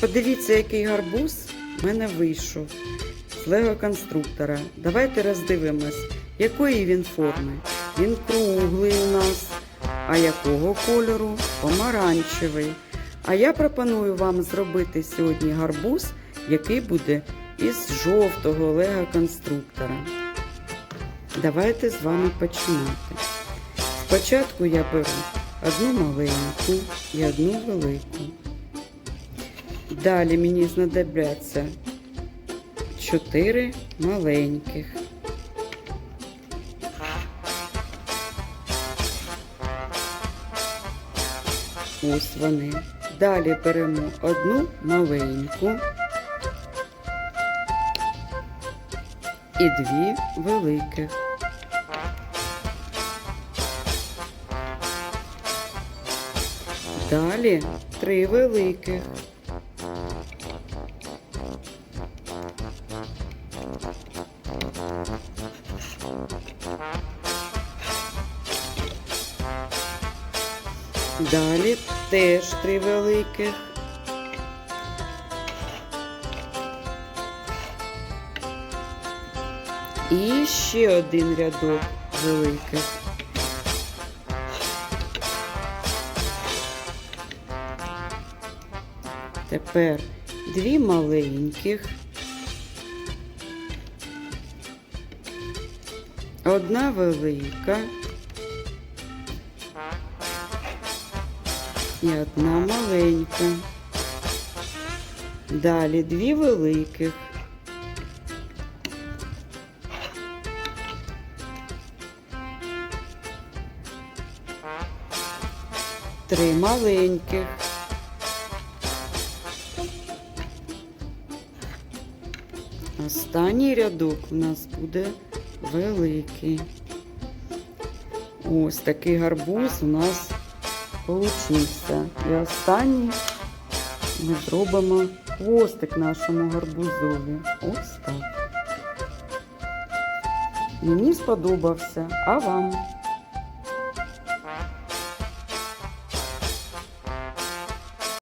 Подивіться, який гарбуз в мене вийшов з лего конструктора. Давайте роздивимось, якої він форми. Він круглий у нас. А якого кольору? Помаранчевий. А я пропоную вам зробити сьогодні гарбуз, який буде із жовтого лего конструктора. Давайте з вами починати. Спочатку я беру одну маленьку і одну велику. Далі мені знадобляться чотири маленьких. Ось вони. Далі беремо одну маленьку і дві великих. Далі три великих. Далі теж три великих. І ще один рядок великих. Тепер дві маленьких. Одна велика. І одна маленька. Далі дві великих. Три маленьких. Останній рядок у нас буде великий. Ось такий гарбуз у нас получився. І останній ми зробимо хвостик нашому гарбузові. Ось так. Мені сподобався, а вам?